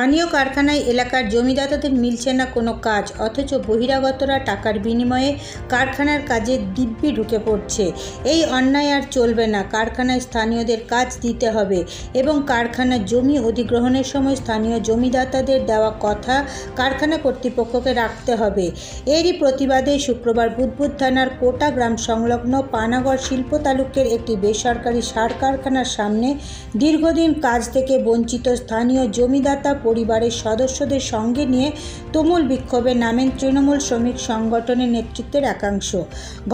স্থানীয় কারখানায় এলাকার জমিদাতাদের মিলছে না কোনো কাজ, অথচ বহিরাগতরা টাকার বিনিময়ে কারখানার কাজে দিব্যি ঢুকে পড়ছে। এই অন্যায় আর চলবে না। কারখানায় স্থানীয়দের কাজ দিতে হবে এবং কারখানার জমি অধিগ্রহণের সময় স্থানীয় জমিদাতাদের দেওয়া কথা কারখানা কর্তৃপক্ষকে রাখতে হবে। এরই প্রতিবাদে শুক্রবার বুধবুদ থানার কোটা গ্রাম সংলগ্ন পানাগড় শিল্প তালুকের একটি বেসরকারি সার কারখানার সামনে দীর্ঘদিন কাজ থেকে বঞ্চিত স্থানীয় জমিদাতা পরিবারের সদস্যদের সঙ্গে নিয়ে তুমুল বিক্ষোভে নামেন তৃণমূল শ্রমিক সংগঠনের নেতৃত্বের একাংশ।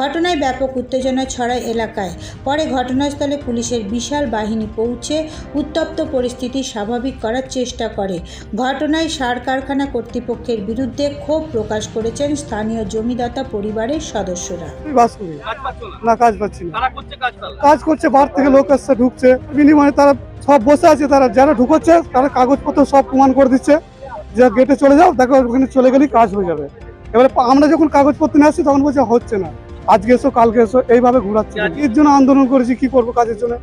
ঘটনায় ব্যাপক উত্তেজনা ছড়ায় এলাকায়। পরে ঘটনাস্থলে পুলিশের বিশাল বাহিনী পৌঁছে উত্তপ্ত পরিস্থিতি স্বাভাবিক করার চেষ্টা করে। ঘটনায় সার কারখানা কর্তৃপক্ষের বিরুদ্ধে ক্ষোভ প্রকাশ করেছেন স্থানীয় জমিদাতা পরিবারের সদস্যরা। কাজ না না কাজ পাচ্ছি করছে কাজ করছে বার থেকে লোক আসছে ঢুকছে। বিনিময়ে তারা সব বসে আছে তারা যারা ঢুকোচ্ছে তারা কাগজপত্র সব প্রমাণ করে দিচ্ছে যে গেটে চলে যাও দেখো ওখানে চলে গেলেই কাজ হয়ে যাবে। এবারে আমরা যখন কাগজপত্র নিয়ে আসছি তখন বলছে হচ্ছে না। আজকে এসো কালকে এসো এইভাবে ঘুরাচ্ছে। এর জন্য আন্দোলন করেছি কি করব কাজের জন্য?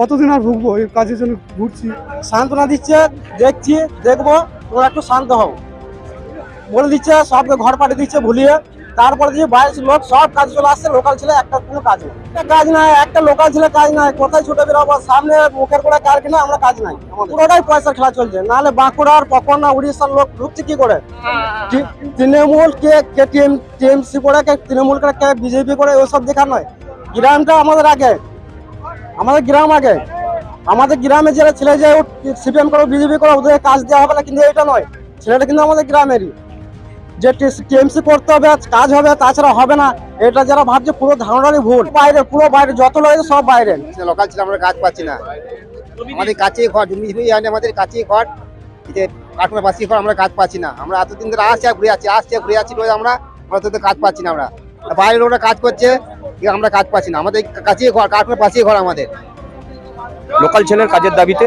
কতদিন আর ভুগবো? এই কাজের জন্য ঘুরছি। সান্ত্বনা দিচ্ছে দেখছি দেখব তোমরা একটু শান্ত হও। বলে দিচ্ছে সবকে ঘর পাঠিয়ে দিচ্ছে ভুলিয়ে তারপরে দিয়ে বাইরের লোক সব কাজ চলে আসছে লোকাল ছেলে একটা কোনো কাজ নেই। একটা কাজ নাই একটা লোকাল ছেলে কাজ নাই কোথায় ছুটে বেরোবো? সামনে মুখের করে কারখানা আমরা কাজ নাই। পুরোটাই পয়সা খেলা চলছে। নাহলে বাঁকুড়ার পকনা উড়িষ্যার লোক ঢুকছে কি করে? তৃণমূল কে কে টিএমসি করে কে তৃণমূল করে কে বিজেপি করে ওসব দেখা নয়। গ্রামটা আমাদের আগে। আমাদের গ্রাম আগে। আমাদের গ্রামে যারা ছেলে যায় সিপিএম করো বিজেপি করো ওদের কাজ দেওয়া হবে না কিন্তু এটা নয়। ছেলেটা কিন্তু আমাদের গ্রামেরই। যে টিএমসি করতে হবে কাজ হবে তাছাড়া হবে না। এটা যারা ভাবছে পুরো ধারণারই ভুল। বাইরে পুরো বাইরে যত লোক সব বাইরে। লোকাল ছিল আমরা কাজ পাচ্ছি না। আমাদের কাছেই ঘর জমি জমি আমাদের কাছেই ঘর। যে বাসি ঘর আমরা কাজ পাচ্ছি না। আমরা এতদিন ধরে আসছি আর ঘুরে আছি আসছি ঘুরে আছি রোজ আমরা আমরা তো কাজ পাচ্ছি না আমরা। বাইরের লোকরা কাজ করছে আমরা কাজ পাচ্ছি না। আমাদের কাছেই ঘর কাঠুরা পাশেই ঘর আমাদের। লোকাল ছেলের কাজের দাবিতে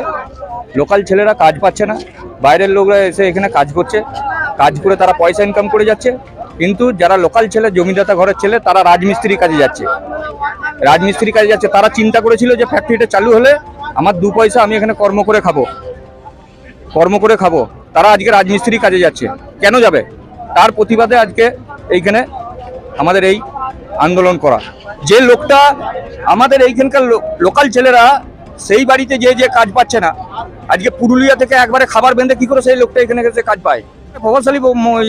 লোকাল ছেলেরা কাজ পাচ্ছে না। বাইরের লোকরা এসে এখানে কাজ করছে। কাজ করে তারা পয়সা ইনকাম করে যাচ্ছে। কিন্তু যারা লোকাল ছেলে, জমিদাতা ঘরের ছেলে, তারা রাজমিস্ত্রি কাজে যাচ্ছে। রাজমিস্ত্রি কাজে যাচ্ছে। তারা চিন্তা করেছিল যে ফ্যাক্টরিটা চালু হলে আমার দু পয়সা আমি এখানে কর্ম করে খাব। কর্ম করে খাব। তারা আজকে রাজমিস্ত্রি কাজে যাচ্ছে। কেন যাবে? তার প্রতিবাদে আজকে এইখানে আমাদের এই আন্দোলন করা। যে লোকটা আমাদের এইখানকার লোকাল ছেলেরা সেই বাড়িতে যে যে কাজ পাচ্ছে না। আজকে পুরুলিয়া থেকে একবারে খাবার বেঁধে কি করে সেই লোকটা এখানে এসে কাজ পায়? প্রভাবশালী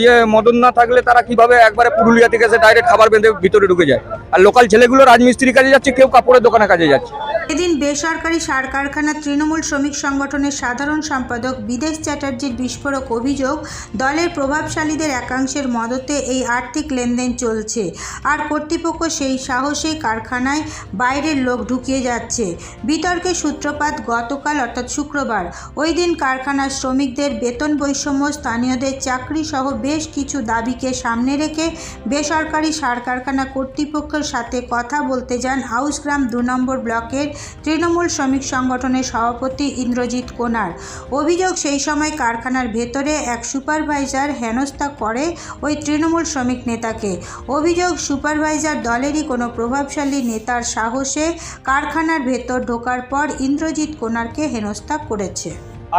ইয়ে মদন না থাকলে তারা কীভাবে একবারে পুরুলিয়া থেকে এসে ডাইরেক্ট খাবার বেঁধে ভিতরে ঢুকে যায়? আর লোকাল ছেলেগুলো রাজমিস্ত্রির কাজে যাচ্ছে, কেউ কাপড়ের দোকানে কাজে যাচ্ছে। এদিন বেসরকারি সার কারখানা তৃণমূল শ্রমিক সংগঠনের সাধারণ সম্পাদক বিদেশ চ্যাটার্জির বিস্ফোরক অভিযোগ, দলের প্রভাবশালীদের একাংশের মদতে এই আর্থিক লেনদেন চলছে। আর কর্তৃপক্ষ সেই সাহসে কারখানায় বাইরের লোক ঢুকিয়ে যাচ্ছে। বিতর্কের সূত্রপাত গতকাল, অর্থাৎ শুক্রবার। ওই দিন কারখানার শ্রমিকদের বেতন বৈষম্য, স্থানীয়দের চাকরি সহ বেশ কিছু দাবিকে সামনে রেখে বেসরকারি সার কারখানা কর্তৃপক্ষের সাথে কথা বলতে যান হাউসগ্রাম দু নম্বর ব্লকের তৃণমূল শ্রমিক সংগঠনের সভাপতি ইন্দ্রজিৎ কোনার। অভিযোগ সেই সময় কারখানার ভেতরে এক সুপারভাইজার হেনস্থা করে ওই তৃণমূল শ্রমিক নেতাকে। অভিযোগ, সুপারভাইজার দলেরই কোনো প্রভাবশালী নেতার সাহসে কারখানার ভেতর ঢোকার পর ইন্দ্রজিৎ কোনারকে হেনস্থা করেছে।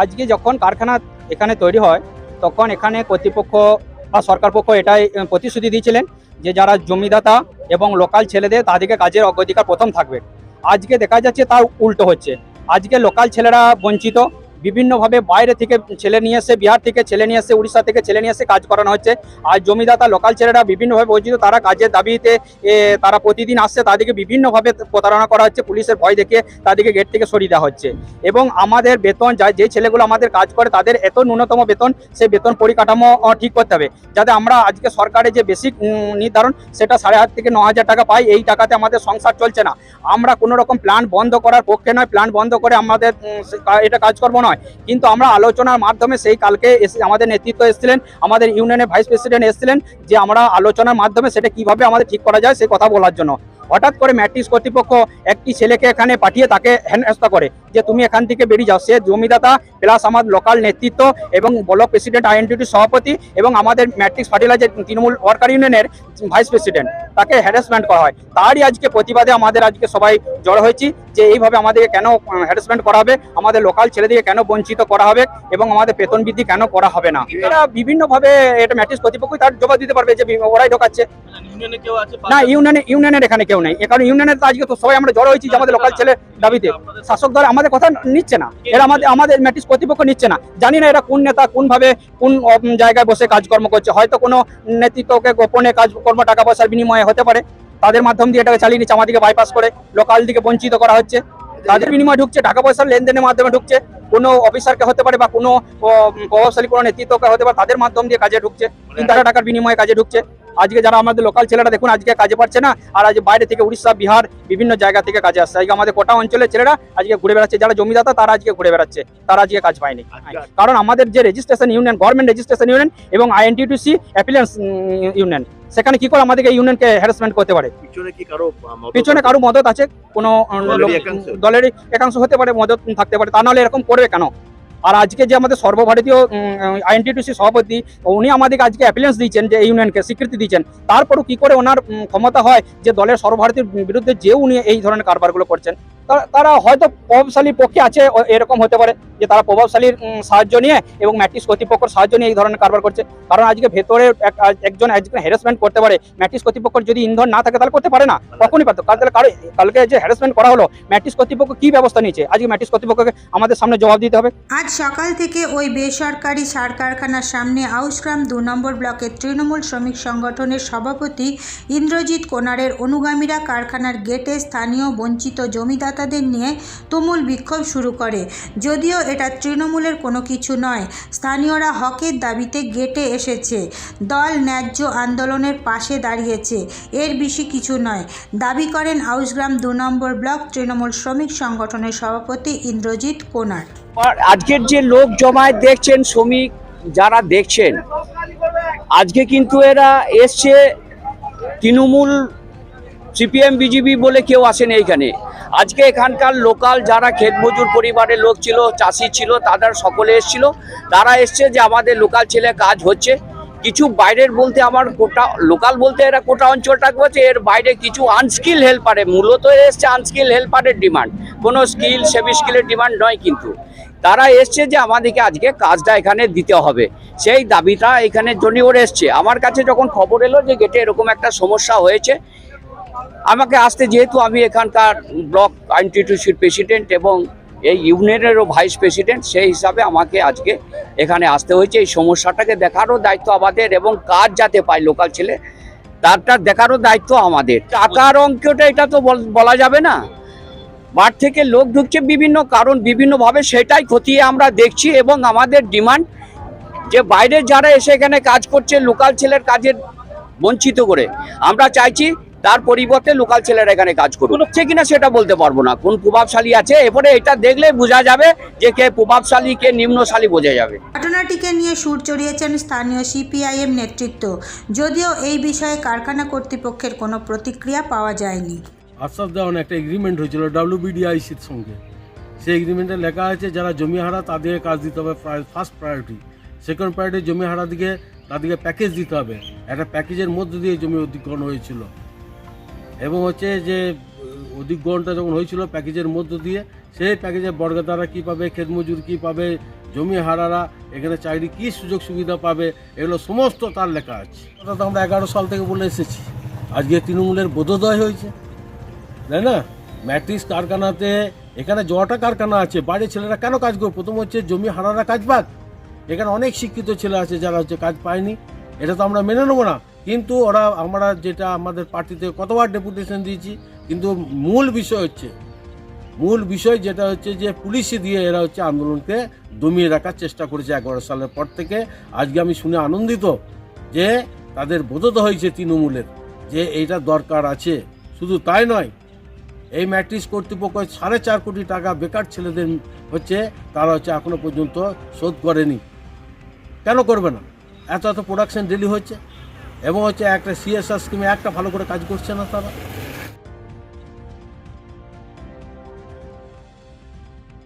আজকে যখন কারখানা এখানে তৈরি হয়, তখন এখানে কর্তৃপক্ষ বা সরকার পক্ষ এটাই প্রতিশ্রুতি দিয়েছিলেন যে যারা জমিদাতা এবং লোকাল ছেলেদের তাদেরকে কাজের অগ্রাধিকার প্রথম থাকবে। আজকে দেখা যাচ্ছে তা উল্টো হচ্ছে। আজকে লোকাল ছেলেরা বঞ্চিত। বিভিন্নভাবে বাইরে থেকে ছেলে নিয়ে এসে, বিহার থেকে ছেলে নিয়ে এসে, উড়িষ্যা থেকে ছেলে নিয়ে এসে কাজ করানো হচ্ছে। আর জমিদাতা লোকাল ছেলেরা বিভিন্নভাবে বঞ্চিত তারা কাজের দাবিতে তারা প্রতিদিন আসছে, তাদেরকে বিভিন্নভাবে প্রতারণা করা হচ্ছে, পুলিশের ভয় দেখিয়ে তাদেরকে গেট থেকে সরিয়ে দেওয়া হচ্ছে। এবং আমাদের বেতন, যা, যে ছেলেগুলো আমাদের কাজ করে, তাদের এত ন্যূনতম বেতন, সেই বেতন পরিকাঠামো ঠিক করতে হবে। যাতে আমরা আজকে সরকারের যে বেসিক নির্ধারণ, সেটা সাড়ে আট থেকে ন হাজার টাকা পাই, এই টাকাতে আমাদের সংসার চলছে না। আমরা কোনো রকম প্ল্যান বন্ধ করার পক্ষে নয়। প্ল্যান বন্ধ করে আমাদের এটা কাজকর্ম নয় কিন্তু আমরা আলোচনার মাধ্যমে সেই কালকে এসে আমাদের নেতৃত্ব এসেছিলেন, আমাদের ইউনিয়নের ভাইস প্রেসিডেন্ট এসেছিলেন যে আমরা আলোচনার মাধ্যমে সেটা কীভাবে আমাদের ঠিক করা যায় সে কথা বলার জন্য। হঠাৎ করে ম্যাট্রিক্স কর্তৃপক্ষ একটি ছেলেকে এখানে পাঠিয়ে তাকে হেনস্থা করে যে তুমি এখান থেকে বেরিয়ে যাও। সে জমিদাতা প্লাস আমার লোকাল নেতৃত্ব এবং ব্লক প্রেসিডেন্ট আইএনটিটি সভাপতি এবং আমাদের ম্যাট্রিক্স ফার্টিলাইজার তৃণমূল ওয়ার্কার ইউনিয়নের ভাইস প্রেসিডেন্ট তাকে হ্যারাসমেন্ট করা হয়। তারই আজকে প্রতিবাদে আমাদের আজকে সবাই জড়ো হয়েছি যে এইভাবে আমাদেরকে কেন হ্যারাসমেন্ট করা হবে, আমাদের লোকাল ছেলেদেরকে কেন বঞ্চিত করা হবে এবং আমাদের বেতন বৃদ্ধি কেন করা হবে না। এরা বিভিন্নভাবে এটা ম্যাট্রিক্স কর্তৃপক্ষই তার জবাব দিতে পারবে যে ওরাই ঢোকাচ্ছে। না ইউনিয়নে ইউনিয়নের এখানে কেউ নেই। কারণ ইউনিয়নের তো আজকে তো সবাই আমরা জড়ো হয়েছি আমাদের লোকাল ছেলে দাবিতে। শাসক দল আমাদের কথা নিচ্ছে না। এরা আমাদের আমাদের ম্যাট্রিক্স কর্তৃপক্ষ নিচ্ছে না। জানি না এরা কোন নেতা কোন ভাবে কোন জায়গায় বসে কাজকর্ম করছে। হয়তো কোনো নেতৃত্বকে গোপনে কাজকর্ম টাকা পয়সার বিনিময়ে হতে পারে। তাদের মাধ্যম দিয়ে এটাকে চালিয়ে নিচ্ছে আমাদেরকে বাইপাস করে লোকাল দিকে বঞ্চিত করা হচ্ছে। তাদের বিনিময়ে ঢুকছে টাকা পয়সার লেনদেনের মাধ্যমে ঢুকছে কোনো অফিসারকে হতে পারে বা কোনো প্রভাবশালী কোনো নেতৃত্বকে হতে পারে তাদের মাধ্যম দিয়ে কাজে ঢুকছে তিন হাজার টাকার বিনিময়ে কাজে ঢুকছে। আজকে যারা আমাদের লোকাল ছেলেরা দেখুন আজকে কাজে পাচ্ছে না আর আজ বাইরে থেকে উড়িষ্যা বিহার বিভিন্ন জায়গা থেকে কাজে আসছে। আজকে আমাদের কোটা অঞ্চলের ছেলেরা আজকে ঘুরে বেড়াচ্ছে যারা জমিদাতা তারা আজকে ঘুরে বেড়াচ্ছে তারা আজকে কাজ পায়নি। কারণ আমাদের যে registration union government registration union এবং আইএনটিটিসি অ্যাপিলেন্স ইউনিয়ন সেখানে কি করে আমাদেরকে ইউনিয়নকে হ্যারাসমেন্ট করতে পারে পিছনে কারও মদত আছে? কোনো আহ, দলেরই একাংশ? হতে পারে মদত থাকতে পারে তা নাহলে এরকম করবে কেন আর আজকে যে আমাদের সর্বভারতীয় আইএনটিটিসি সভাপতি উনি আমাদেরকে আজকে অ্যাপিলেন্স দিয়েছেন যে ইউনিয়নকে স্বীকৃতি দিয়েছেন তারপরও কি করে ওনার ক্ষমতা হয় যে দলের সর্বভারতীয় বিরুদ্ধে যে উনি এই ধরনের কারবারগুলো করছেন তারা- হয়তো প্রভাবশালী পক্ষে আছে এরকম হতে পারে যে তারা প্রভাবশালীর সাহায্য নিয়ে এবং ম্যাট্রিক্স কর্তৃপক্ষের সাহায্য নিয়ে এই ধরনের কারবার করছে। কারণ আজকে ভেতরে একজন একজন হ্যারাসমেন্ট করতে পারে। ম্যাট্রিক্স কর্তৃপক্ষের যদি ইন্ধন না থাকে, তাহলে করতে পারে না। কখনই পারতো কাল তাহলে কালকে যে হ্যারাসমেন্ট করা হলো, ম্যাট্রিক্স কর্তৃপক্ষ কি ব্যবস্থা নিয়েছে? আজকে ম্যাট্রিক্স কর্তৃপক্ষকে আমাদের সামনে জবাব দিতে হবে। আজ সকাল থেকে ওই বেসরকারি সার কারখানার সামনে আউসগ্রাম দু নম্বর ব্লকের তৃণমূল শ্রমিক সংগঠনের সভাপতি ইন্দ্রজিৎ কোনারের অনুগামীরা কারখানার গেটে স্থানীয় বঞ্চিত জমিদাতাদের নিয়ে তুমুল বিক্ষোভ শুরু করে। যদিও এটা তৃণমূলের কোনো কিছু নয়, স্থানীয়রা হকের দাবিতে গেটে এসেছে। দল ন্যায্য আন্দোলনের পাশে দাঁড়িয়েছে, এর বেশি কিছু নয়। দাবি করেন আউসগ্রাম দু নম্বর ব্লক তৃণমূল শ্রমিক সংগঠনের সভাপতি ইন্দ্রজিৎ কোনার। আজকের যে লোক জমায়েত দেখছেন, শ্রমিক যারা দেখছেন, আজকে কিন্তু এরা এসছে তৃণমূল সিপিএম, বিজেপি বলে কেউ আসেন এইখানে আজকে এখানকার লোকাল যারা ক্ষেত মজুর পরিবারের লোক ছিল, চাষি ছিল, তাদের সকলে এসছিল। তারা এসছে যে আমাদের লোকাল ছেলে কাজ হচ্ছে। কিছু বাইরের বলতে আমার কোটা, লোকাল বলতে এরা গোটা অঞ্চলটাকে বলছে, এর বাইরে কিছু আনস্কিল হেল্পারে মূলত এসছে আনস্কিল হেল্পারের ডিমান্ড কোনো স্কিল সেমি স্কিলের ডিমান্ড নয় কিন্তু। তারা এসছে যে আমাদেরকে আজকে কাজটা এখানে দিতে হবে। সেই দাবিটা এখানে জন্য ওরা এসছে। আমার কাছে যখন খবর এলো যে গেটে এরকম একটা সমস্যা হয়েছে আমাকে আসতে যেহেতু আমি এখানকার ব্লক আইনটিটিউসির প্রেসিডেন্ট এবং এই ইউনিয়নেরও ভাইস প্রেসিডেন্ট, সেই হিসাবে আমাকে আজকে এখানে আসতে হয়েছে। এই সমস্যাটাকে দেখারও দায়িত্ব আমাদের এবং কাজ যাতে পায় লোকাল ছেলে, তারটা দেখারও দায়িত্ব আমাদের। টাকার অঙ্কটা এটা তো বলা যাবে না। বার থেকে লোক ঢুকছে বিভিন্ন কারণ, বিভিন্নভাবে সেটাই খতিয়ে আমরা দেখছি এবং আমাদের ডিমান্ড যে বাইরে যারা এসে এখানে কাজ করছে, লোকাল ছেলের কাজের বঞ্চিত করে। আমরা চাইছি তার পরিবর্তে লোকাল ছেলেরা এখানে কাজ করুক। হচ্ছে কিনা সেটা বলতে পারব না। কোন প্রভাবশালী আছে? এরপরে এটা দেখলে বোঝা যাবে যে কে প্রভাবশালী কে নিম্নশালী বোঝা যাবে। ঘটনাটিকে নিয়ে সুর চড়িয়েছেন স্থানীয় সিপিআইএম নেতৃত্ব। যদিও এই বিষয়ে কারখানা কর্তৃপক্ষের কোনো প্রতিক্রিয়া পাওয়া যায়নি। আশ্বাস দেওয়ান একটা এগ্রিমেন্ট হয়েছিল ডাব্লিউবিডিআইসির সঙ্গে। সেই এগ্রিমেন্টে লেখা আছে যারা জমি হারা তাদেরকে কাজ দিতে হবে ফার্স্ট প্রায়োরিটি সেকেন্ড প্রায়োরিটি জমি হারা দিকে তাদেরকে প্যাকেজ দিতে হবে। একটা প্যাকেজের মধ্যে দিয়ে জমি অধিগ্রহণ হয়েছিল। এবং হচ্ছে যে অধিগ্রহণটা যখন হয়েছিল প্যাকেজের মধ্য দিয়ে, সেই প্যাকেজে বর্গতারা কী পাবে ক্ষেতমজুর কী পাবে, জমি হারারা, এখানে চাকরি কী সুযোগ সুবিধা পাবে, এগুলো সমস্ত তার লেখা আছে। ওটা তো আমরা এগারো সাল থেকে বলে এসেছি। আজকে তৃণমূলের বোধোদয় হয়েছে। তাই না? ম্যাট্রিক্স কারখানাতে, এখানে জটা কারখানা আছে বাইরে ছেলেরা কেন কাজ করবে? প্রথম হচ্ছে জমি হারারা কাজ পাক এখানে অনেক শিক্ষিত ছেলে আছে যারা হচ্ছে কাজ পায়নি। এটা তো আমরা মেনে নেব না। কিন্তু ওরা আমরা যেটা আমাদের পার্টিতে কতবার ডেপুটেশন দিয়েছি, কিন্তু মূল বিষয় হচ্ছে, মূল বিষয় যেটা হচ্ছে যে পুলিশে দিয়ে এরা হচ্ছে আন্দোলনকে দমিয়ে রাখার চেষ্টা করেছে এগারো সালের পর থেকে। আজকে আমি শুনে আনন্দিত যে তাদের বোধত হয়েছে তৃণমূলের যে এইটা দরকার আছে। শুধু তাই নয়, এই ম্যাট্রিক্স কর্তৃপক্ষ সাড়ে চার কোটি টাকা বেকার ছেলেদের হচ্ছে তারা হচ্ছে এখনও পর্যন্ত শোধ করেনি। কেন করবে না? এত এত প্রোডাকশন ডেলি হচ্ছে। এবং হচ্ছে একটা সিএসআর স্কিমে একটা ভালো করে কাজ করছে না তারা।